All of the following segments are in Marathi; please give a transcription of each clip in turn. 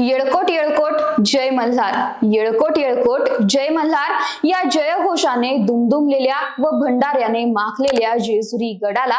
येळकोट येळकोट जय मल्हार. येळकोट येळकोट जय मल्हार. या जयघोषाने दुमदुमलेल्या व भंडाऱ्याने माखलेल्या जेजुरी गडाला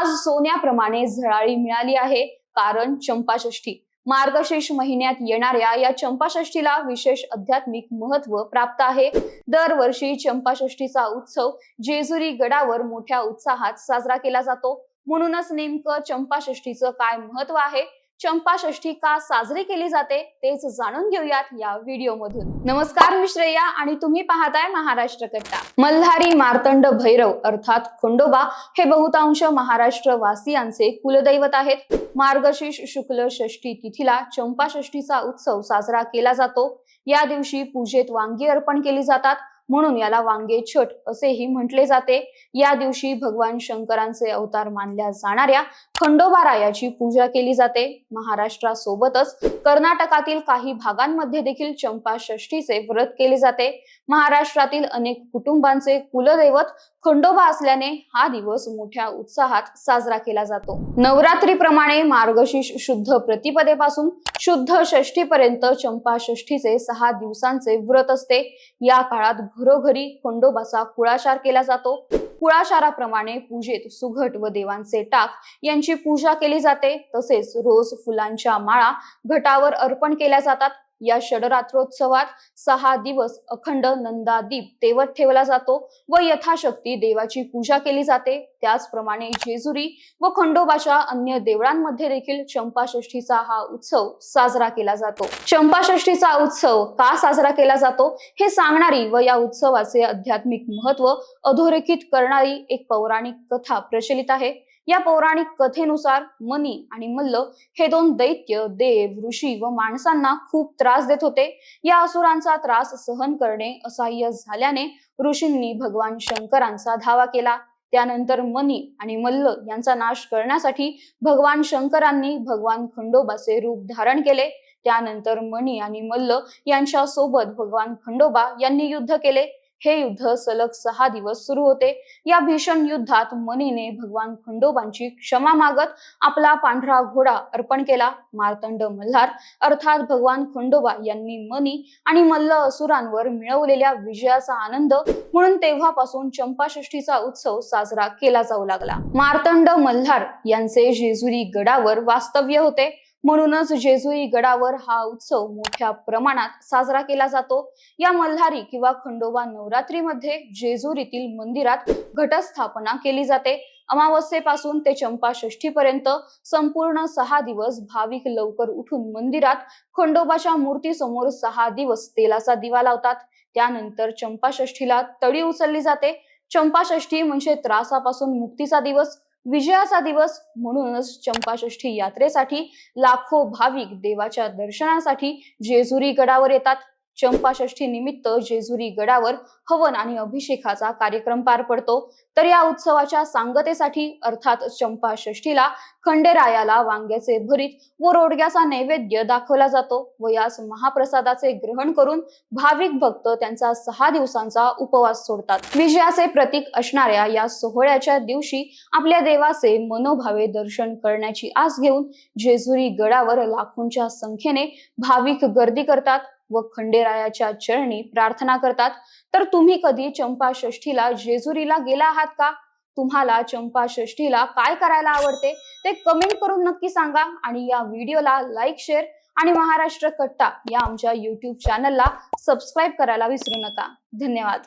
आज सोन्याप्रमाणे झळाळी मिळाली आहे. कारण चंपाषष्ठी. मार्गशीर्ष महिन्यात येणाऱ्या या चंपाषष्ठीला विशेष आध्यात्मिक महत्त्व प्राप्त आहे. दरवर्षी चंपाषष्ठीचा उत्सव जेजुरी गडावर मोठ्या उत्साहात साजरा केला जातो. म्हणूनच नेमकं चंपाषष्ठीचं काय महत्त्व आहे? चंपाषष्ठी का साजरी केली जाते तेच जाणून घेऊयात या व्हिडिओ मधून नमस्कार मी श्रेया आणि तुम्ही पाहताय महाराष्ट्र कट्टा. मल्हारी मार्तंड भैरव अर्थात खंडोबा हे बहुतांश महाराष्ट्र वासियांचे कुलदैवत आहेत. मार्गशीर्ष शुक्ल षष्ठी तिथीला चंपाषष्ठीचा उत्सव साजरा केला जातो. या दिवशी पूजेत वांगी अर्पण केली जातात. म्हणून याला वांगे छठ असेही म्हटले जाते. या दिवशी भगवान शंकरांचे अवतार मानल्या जाणाऱ्या खंडोबारायाची पूजा केली जाते. महाराष्ट्रासोबतच कर्नाटकातील काही भागांमध्ये देखील चंपा षष्ठीचे व्रत केले जाते. महाराष्ट्रातील अनेक कुटुंबांचे कुलदैवत खंडोबा असल्याने हा दिवस मोठ्या उत्साहात साजरा केला जातो. नवरात्रीप्रमाणे मार्गशीर्ष शुद्ध प्रतिपदेपासून शुद्ध षष्ठीपर्यंत चंपा षष्ठीचे सहा दिवसांचे व्रत असते. या काळात घरोघरी खंडोबाचा कुळाशार केला जातो. कुळाशाराप्रमाणे पूजेत सुघट व देवांचे टाक यांची पूजा केली जाते. तसेच रोज फुलांच्या माळा घटावर अर्पण केल्या जातात. या षडरात्रोत्सवात सहा दिवस अखंड नंदादीप तेवत ठेवला जातो व यथाशक्ती देवाची पूजा केली जाते. त्याचप्रमाणे जेजुरी व खंडोबाच्या अन्य देवळांमध्ये देखील चंपाषष्ठीचा हा उत्सव साजरा केला जातो. चंपाषष्ठीचा उत्सव का साजरा केला जातो हे सांगणारी व या उत्सवाचे आध्यात्मिक महत्त्व अधोरेखित करणारी एक पौराणिक कथा प्रचलित आहे. या पौराणिक कथेनुसार मनी आणि मल्ल हे दोन दैत्य देव ऋषी व माणसांना खूप त्रास देत होते. या असुरांचा त्रास सहन करणे असह्य झाल्याने ऋषींनी भगवान शंकरांचा धावा केला. त्यानंतर मनी आणि मल्ल यांचा नाश करण्यासाठी भगवान शंकरांनी भगवान खंडोबाचे रूप धारण केले. त्यानंतर मणी आणि मल्ल यांच्या सोबत भगवान खंडोबा यांनी युद्ध केले. हे युद्ध सलग सहा दिवस सुरू होते. या भीषण युद्धात मनीने भगवान खंडोबांची क्षमा मागत आपला पांढरा घोडा अर्पण केला. मार्तंड मल्हार अर्थात भगवान खंडोबा यांनी मनी आणि मल्ल असुरांवर मिळवलेल्या विजयाचा आनंद म्हणून तेव्हापासून चंपाषष्ठीचा उत्सव साजरा केला जाऊ लागला. मार्तंड मल्हार यांचे जेजुरी गडावर वास्तव्य होते. म्हणूनच जेजुरी गडावर हा उत्सव मोठ्या प्रमाणात साजरा केला जातो. या मल्हारी किंवा खंडोबा नवरात्रीमध्ये जेजुरीतील मंदिरात घटस्थापना केली जाते. अमावस्येपासून ते चंपाषष्ठीपर्यंत संपूर्ण सहा दिवस भाविक लवकर उठून मंदिरात खंडोबाच्या मूर्तीसमोर सहा दिवस तेलाचा दिवा लावतात. त्यानंतर चंपाषष्ठीला तळी उचलली जाते. चंपाषष्ठी म्हणजे त्रासापासून मुक्तीचा दिवस. विजयाचा दिवस म्हणूनच चंपाषष्ठी यात्रेसाठी लाखो भाविक देवाच्या दर्शनासाठी जेजुरी गडावर येतात. चंपाषष्ठी निमित्त जेजुरी गडावर हवन आणि अभिषेकाचा कार्यक्रम पार पडतो. तर या उत्सवाच्या सांगतेसाठी अर्थात चंपाषष्ठीला खंडेरायाला वांग्याचे भरीत व रोडग्याचा नैवेद्य दाखवला जातो व याच महाप्रसादाचे ग्रहण करून भाविक भक्त त्यांचा सहा दिवसांचा उपवास सोडतात. विजयाचे प्रतीक असणाऱ्या या सोहळ्याच्या दिवशी आपल्या देवाचे मनोभावे दर्शन करण्याची आस घेऊन जेजुरी गडावर लाखोंच्या संख्येने भाविक गर्दी करतात. व खंडेरायाच्या चरणी प्रार्थना करतात. तर तुम्ही कधी चंपाषष्ठीला जेजुरीला गेला आहात का? तुम्हाला चंपाषष्ठीला काय करायला आवडते? ते कमेंट करून नक्की सांगा आणि या व्हिडिओला लाईक शेअर आणि महाराष्ट्र कट्टा या आमच्या युट्यूब चॅनलला सबस्क्राईब करायला विसरू नका. धन्यवाद.